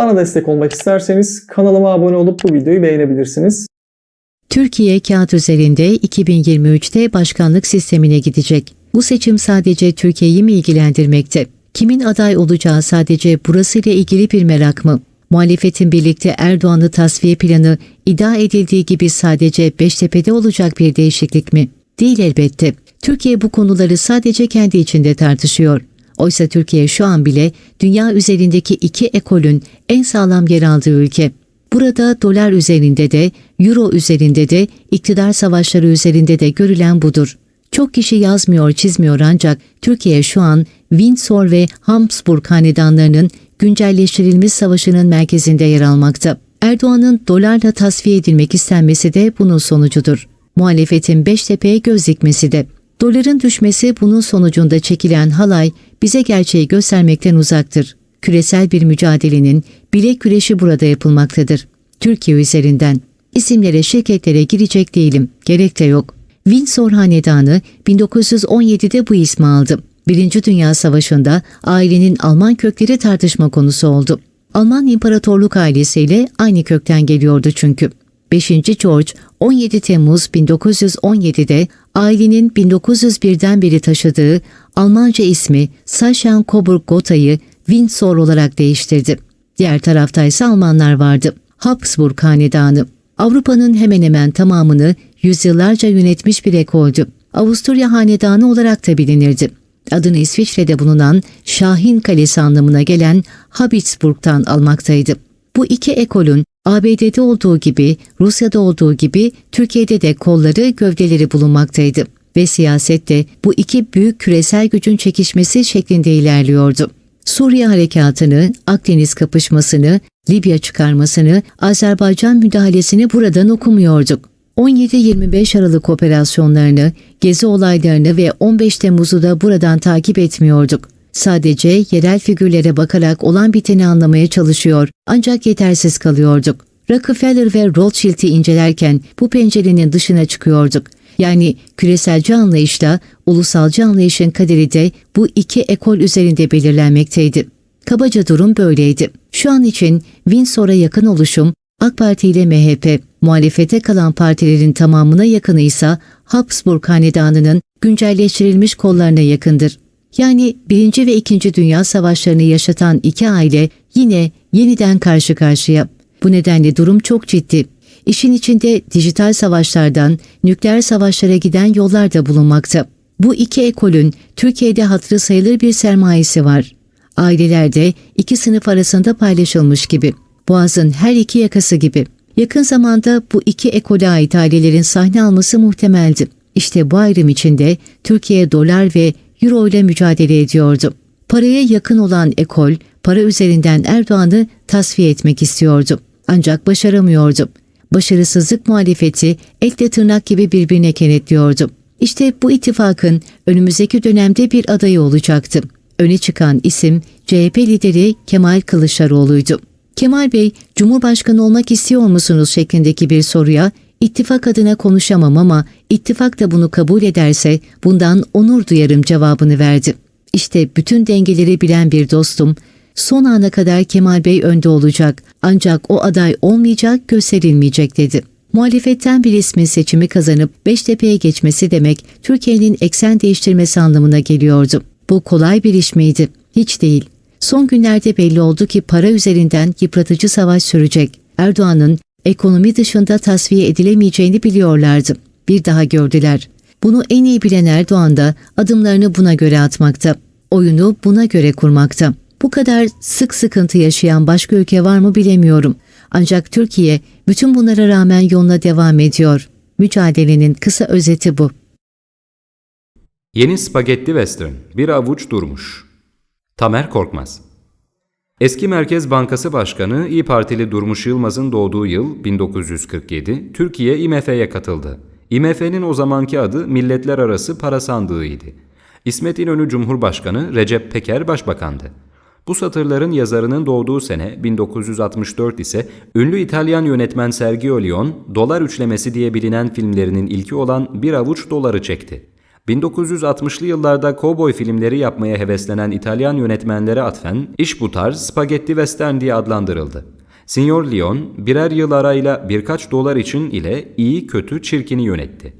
Bana destek olmak isterseniz kanalıma abone olup bu videoyu beğenebilirsiniz. Türkiye kağıt üzerinde 2023'te başkanlık sistemine gidecek. Bu seçim sadece Türkiye'yi mi ilgilendirmekte? Kimin aday olacağı sadece burasıyla ilgili bir merak mı? Muhalefetin birlikte Erdoğan'ı tasfiye planı iddia edildiği gibi sadece Beştepe'de olacak bir değişiklik mi? Değil elbette. Türkiye bu konuları sadece kendi içinde tartışıyor. Oysa Türkiye şu an bile dünya üzerindeki iki ekolün en sağlam yer aldığı ülke. Burada dolar üzerinde de, euro üzerinde de, iktidar savaşları üzerinde de görülen budur. Çok kişi yazmıyor, çizmiyor ancak Türkiye şu an Windsor ve Habsburg hanedanlarının güncelleştirilmiş savaşının merkezinde yer almakta. Erdoğan'ın dolarla tasfiye edilmek istenmesi de bunun sonucudur. Muhalefetin Beştepe'ye göz dikmesi de. Doların düşmesi bunun sonucunda çekilen halay bize gerçeği göstermekten uzaktır. Küresel bir mücadelenin bilek güreşi burada yapılmaktadır. Türkiye üzerinden. İsimlere, şirketlere girecek değilim. Gerek de yok. Windsor Hanedanı 1917'de bu ismi aldı. Birinci Dünya Savaşı'nda ailenin Alman kökleri tartışma konusu oldu. Alman İmparatorluk ailesiyle aynı kökten geliyordu çünkü. 5. George 17 Temmuz 1917'de ailenin 1901'den beri taşıdığı Almanca ismi Sachsen-Coburg-Gotha'yı Windsor olarak değiştirdi. Diğer tarafta ise Almanlar vardı. Habsburg Hanedanı. Avrupa'nın hemen hemen tamamını yüzyıllarca yönetmiş bir ekoldü. Avusturya Hanedanı olarak da bilinirdi. Adını İsviçre'de bulunan Şahin Kalesi anlamına gelen Habsburg'tan almaktaydı. Bu iki ekolün ABD'de olduğu gibi, Rusya'da olduğu gibi Türkiye'de de kolları, gövdeleri bulunmaktaydı ve siyasette bu iki büyük küresel gücün çekişmesi şeklinde ilerliyordu. Suriye harekatını, Akdeniz kapışmasını, Libya çıkarmasını, Azerbaycan müdahalesini buradan okumuyorduk. 17-25 Aralık operasyonlarını, gezi olaylarını ve 15 Temmuz'u da buradan takip etmiyorduk. Sadece yerel figürlere bakarak olan biteni anlamaya çalışıyor ancak yetersiz kalıyorduk. Rockefeller ve Rothschild'i incelerken bu pencerenin dışına çıkıyorduk. Yani küreselci anlayışla ulusalcı anlayışın kaderi de bu iki ekol üzerinde belirlenmekteydi. Kabaca durum böyleydi. Şu an için Windsor'a yakın oluşum AK Parti ile MHP, muhalefete kalan partilerin tamamına yakını ise Habsburg Hanedanı'nın güncelleştirilmiş kollarına yakındır. Yani 1. ve 2. Dünya Savaşlarını yaşatan iki aile yine yeniden karşı karşıya. Bu nedenle durum çok ciddi. İşin içinde dijital savaşlardan nükleer savaşlara giden yollar da bulunmakta. Bu iki ekolün Türkiye'de hatırı sayılır bir sermayesi var. Ailelerde iki sınıf arasında paylaşılmış gibi. Boğazın her iki yakası gibi. Yakın zamanda bu iki ekole ait ailelerin sahne alması muhtemeldi. İşte bu ayrım içinde Türkiye dolar ve euro ile mücadele ediyordu. Paraya yakın olan ekol, para üzerinden Erdoğan'ı tasfiye etmek istiyordu. Ancak başaramıyordu. Başarısızlık muhalefeti etle tırnak gibi birbirine kenetliyordu. İşte bu ittifakın önümüzdeki dönemde bir adayı olacaktı. Öne çıkan isim CHP lideri Kemal Kılıçdaroğlu'ydu. Kemal Bey, Cumhurbaşkanı olmak istiyor musunuz şeklindeki bir soruya ittifak adına konuşamam ama ittifak da bunu kabul ederse bundan onur duyarım cevabını verdi. İşte bütün dengeleri bilen bir dostum, son ana kadar Kemal Bey önde olacak ancak o aday olmayacak gösterilmeyecek dedi. Muhalefetten bir ismin seçimi kazanıp Beştepe'ye geçmesi demek Türkiye'nin eksen değiştirmesi anlamına geliyordu. Bu kolay bir iş miydi? Hiç değil. Son günlerde belli oldu ki para üzerinden yıpratıcı savaş sürecek. Erdoğan'ın ekonomi dışında tasfiye edilemeyeceğini biliyorlardı. Bir daha gördüler. Bunu en iyi bilen Erdoğan da adımlarını buna göre atmakta. Oyunu buna göre kurmakta. Bu kadar sık sıkıntı yaşayan başka ülke var mı bilemiyorum. Ancak Türkiye bütün bunlara rağmen yoluna devam ediyor. Mücadelenin kısa özeti bu. Yeni spagetti western, bir avuç durmuş. Tamer Korkmaz Eski Merkez Bankası Başkanı İyi Partili Durmuş Yılmaz'ın doğduğu yıl 1947, Türkiye IMF'ye katıldı. IMF'nin o zamanki adı Milletler Arası Para Sandığı'ydı. İsmet İnönü Cumhurbaşkanı, Recep Peker Başbakandı. Bu satırların yazarının doğduğu sene 1964 ise ünlü İtalyan yönetmen Sergio Leone, Dolar Üçlemesi diye bilinen filmlerinin ilki olan Bir Avuç Doları çekti. 1960'lı yıllarda kovboy filmleri yapmaya heveslenen İtalyan yönetmenlere atfen iş bu tarz spagetti western diye adlandırıldı. Signor Leon birer yıl arayla birkaç dolar için ile iyi kötü çirkini yönetti.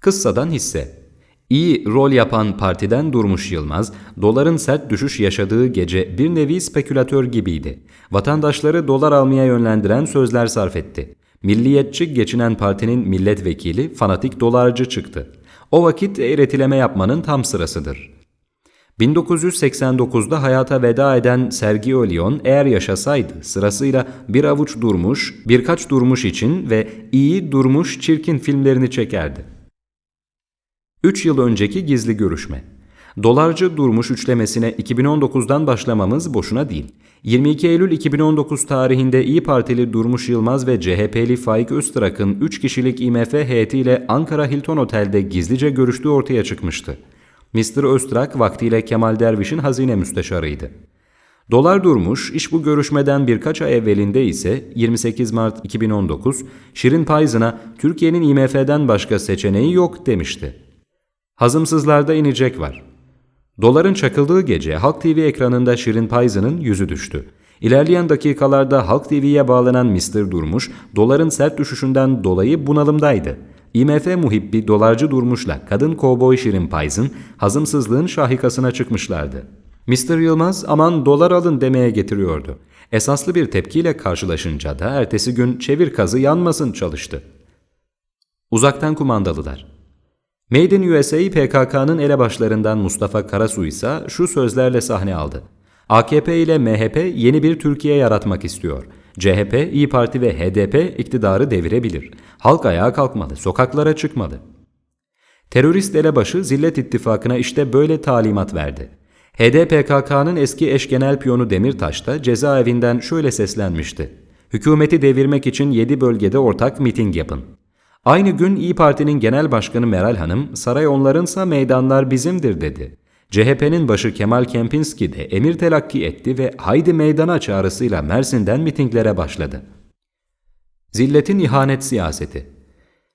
Kıssadan hisse. İyi rol yapan partiden Durmuş Yılmaz, doların sert düşüş yaşadığı gece bir nevi spekülatör gibiydi. Vatandaşları dolar almaya yönlendiren sözler sarf etti. Milliyetçi geçinen partinin milletvekili fanatik dolarcı çıktı. O vakit eğretileme yapmanın tam sırasıdır. 1989'da hayata veda eden Sergio Leone eğer yaşasaydı sırasıyla Bir Avuç Durmuş, Birkaç Durmuş için ve İyi Durmuş Çirkin filmlerini çekerdi. 3 yıl önceki gizli görüşme. Dolarcı durmuş üçlemesine 2019'dan başlamamız boşuna değil. 22 Eylül 2019 tarihinde İyi Partili Durmuş Yılmaz ve CHP'li Faik Öztrak'ın 3 kişilik IMF heyetiyle Ankara Hilton Otel'de gizlice görüştüğü ortaya çıkmıştı. Mr. Öztrak vaktiyle Kemal Derviş'in hazine müsteşarıydı. Dolar durmuş, iş bu görüşmeden birkaç ay evvelinde ise 28 Mart 2019 Şirin Payzın'a Türkiye'nin IMF'den başka seçeneği yok demişti. Hazımsızlarda inecek var. Doların çakıldığı gece Halk TV ekranında Şirin Payzı'nın yüzü düştü. İlerleyen dakikalarda Halk TV'ye bağlanan Mr. Durmuş, doların sert düşüşünden dolayı bunalımdaydı. IMF muhibbi dolarcı Durmuş'la kadın kovboy Şirin Payzın hazımsızlığın şahikasına çıkmışlardı. Mr. Yılmaz aman dolar alın demeye getiriyordu. Esaslı bir tepkiyle karşılaşınca da ertesi gün çevir kazı yanmasın çalıştı. Uzaktan kumandalılar. Made in USA PKK'nın elebaşlarından Mustafa Karasu ise şu sözlerle sahne aldı. AKP ile MHP yeni bir Türkiye yaratmak istiyor. CHP, İyi Parti ve HDP iktidarı devirebilir. Halk ayağa kalkmalı, sokaklara çıkmalı. Terörist elebaşı Zillet İttifakı'na işte böyle talimat verdi. HDPKK'nın eski eş genel piyonu Demirtaş da cezaevinden şöyle seslenmişti. Hükümeti devirmek için 7 bölgede ortak miting yapın. Aynı gün İyi Parti'nin Genel Başkanı Meral Hanım, saray onlarınsa meydanlar bizimdir dedi. CHP'nin başı Kemal Kempinski de emir telakki etti ve haydi meydana çağrısıyla Mersin'den mitinglere başladı. Zilletin ihanet siyaseti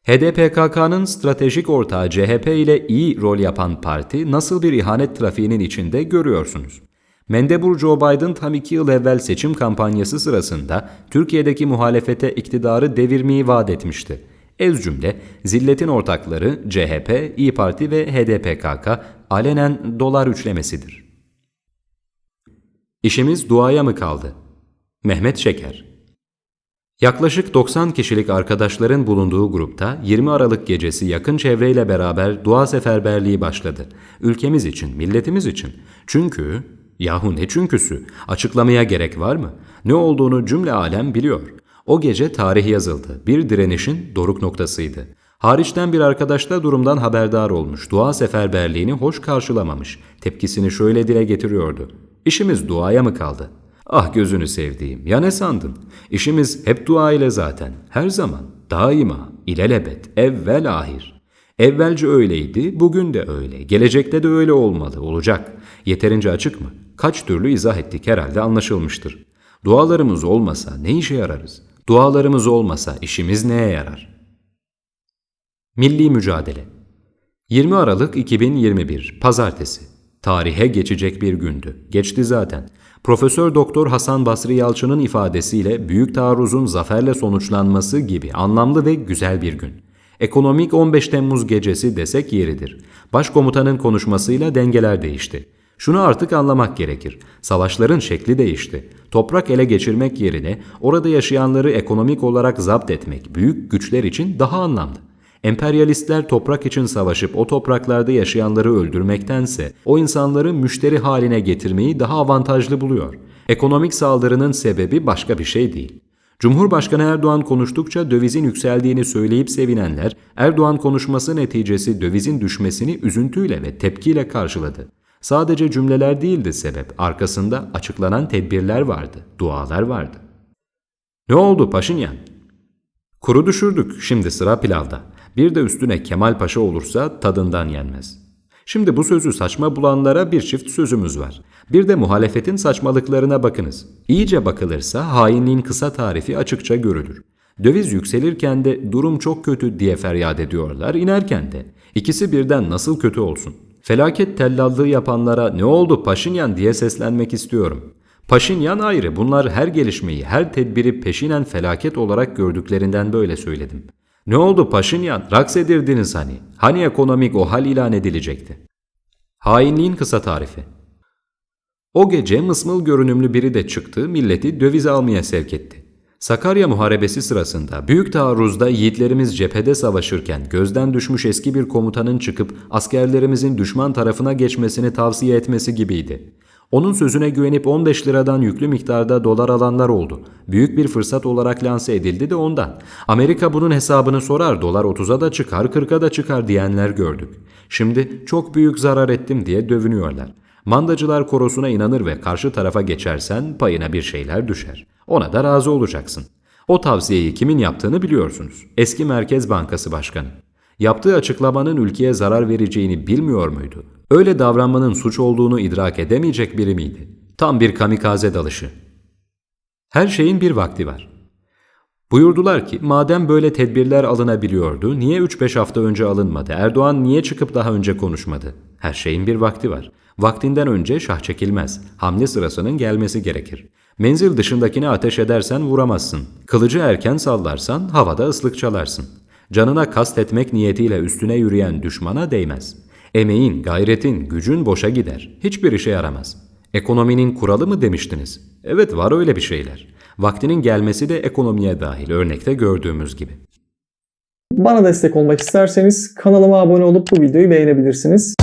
HDPKK'nın stratejik ortağı CHP ile iyi rol yapan parti nasıl bir ihanet trafiğinin içinde görüyorsunuz. Mendebur Joe Biden tam iki yıl evvel seçim kampanyası sırasında Türkiye'deki muhalefete iktidarı devirmeyi vaat etmişti. Ez cümle, zilletin ortakları CHP, İyi Parti ve HDPKK alenen dolar üçlemesidir. İşimiz duaya mı kaldı? Mehmet Şeker Yaklaşık 90 kişilik arkadaşların bulunduğu grupta 20 Aralık gecesi yakın çevreyle beraber dua seferberliği başladı. Ülkemiz için, milletimiz için. Çünkü, yahu ne çünküsü, açıklamaya gerek var mı? Ne olduğunu cümle alem biliyor. O gece tarih yazıldı. Bir direnişin doruk noktasıydı. Hariçten bir arkadaş da durumdan haberdar olmuş. Dua seferberliğini hoş karşılamamış. Tepkisini şöyle dile getiriyordu. İşimiz duaya mı kaldı? Ah gözünü sevdiğim, ya ne sandın? İşimiz hep dua ile zaten. Her zaman, daima, ilelebet, evvel ahir. Evvelce öyleydi, bugün de öyle. Gelecekte de öyle olmalı, olacak. Yeterince açık mı? Kaç türlü izah ettik herhalde anlaşılmıştır. Dualarımız olmasa ne işe yararız? Dualarımız olmasa işimiz neye yarar? Milli Mücadele 20 Aralık 2021 Pazartesi Tarihe geçecek bir gündü. Geçti zaten. Profesör Doktor Hasan Basri Yalçın'ın ifadesiyle büyük taarruzun zaferle sonuçlanması gibi anlamlı ve güzel bir gün. Ekonomik 15 Temmuz gecesi desek yeridir. Başkomutanın konuşmasıyla dengeler değişti. Şunu artık anlamak gerekir. Savaşların şekli değişti. Toprak ele geçirmek yerine orada yaşayanları ekonomik olarak zapt etmek büyük güçler için daha anlamlı. Emperyalistler toprak için savaşıp o topraklarda yaşayanları öldürmektense o insanları müşteri haline getirmeyi daha avantajlı buluyor. Ekonomik saldırının sebebi başka bir şey değil. Cumhurbaşkanı Erdoğan konuştukça dövizin yükseldiğini söyleyip sevinenler, Erdoğan konuşması neticesi dövizin düşmesini üzüntüyle ve tepkiyle karşıladı. Sadece cümleler değildi sebep, arkasında açıklanan tedbirler vardı, dualar vardı. Ne oldu Paşinyan? Kuru düşürdük, şimdi sıra pilavda. Bir de üstüne Kemal Paşa olursa tadından yenmez. Şimdi bu sözü saçma bulanlara bir çift sözümüz var. Bir de muhalefetin saçmalıklarına bakınız. İyice bakılırsa hainliğin kısa tarifi açıkça görülür. Döviz yükselirken de durum çok kötü diye feryat ediyorlar, inerken de. İkisi birden nasıl kötü olsun? Felaket tellallığı yapanlara ne oldu Paşinyan diye seslenmek istiyorum. Paşinyan ayrı bunlar her gelişmeyi, her tedbiri peşinen felaket olarak gördüklerinden böyle söyledim. Ne oldu Paşinyan? Raks edirdiniz hani. Hani ekonomik o hal ilan edilecekti. Hainliğin kısa tarifi. O gece mısmıl görünümlü biri de çıktı, milleti döviz almaya sevk etti. Sakarya Muharebesi sırasında büyük taarruzda yiğitlerimiz cephede savaşırken gözden düşmüş eski bir komutanın çıkıp askerlerimizin düşman tarafına geçmesini tavsiye etmesi gibiydi. Onun sözüne güvenip 15 liradan yüklü miktarda dolar alanlar oldu. Büyük bir fırsat olarak lanse edildi de ondan. Amerika bunun hesabını sorar, dolar 30'a da çıkar, 40'a da çıkar diyenler gördük. Şimdi çok büyük zarar ettim diye dövünüyorlar. Mandacılar korosuna inanır ve karşı tarafa geçersen payına bir şeyler düşer. Ona da razı olacaksın. O tavsiyeyi kimin yaptığını biliyorsunuz. Eski Merkez Bankası Başkanı. Yaptığı açıklamanın ülkeye zarar vereceğini bilmiyor muydu? Öyle davranmanın suç olduğunu idrak edemeyecek biri miydi? Tam bir kamikaze dalışı. Her şeyin bir vakti var. Buyurdular ki madem böyle tedbirler alınabiliyordu niye 3-5 hafta önce alınmadı? Erdoğan niye çıkıp daha önce konuşmadı? Her şeyin bir vakti var. Vaktinden önce şah çekilmez. Hamle sırasının gelmesi gerekir. Menzil dışındakini ateş edersen vuramazsın. Kılıcı erken sallarsan havada ıslık çalarsın. Canına kast etmek niyetiyle üstüne yürüyen düşmana değmez. Emeğin, gayretin, gücün boşa gider. Hiçbir işe yaramaz. Ekonominin kuralı mı demiştiniz? Evet var öyle bir şeyler. Vaktinin gelmesi de ekonomiye dahil örnekte gördüğümüz gibi. Bana destek olmak isterseniz kanalıma abone olup bu videoyu beğenebilirsiniz.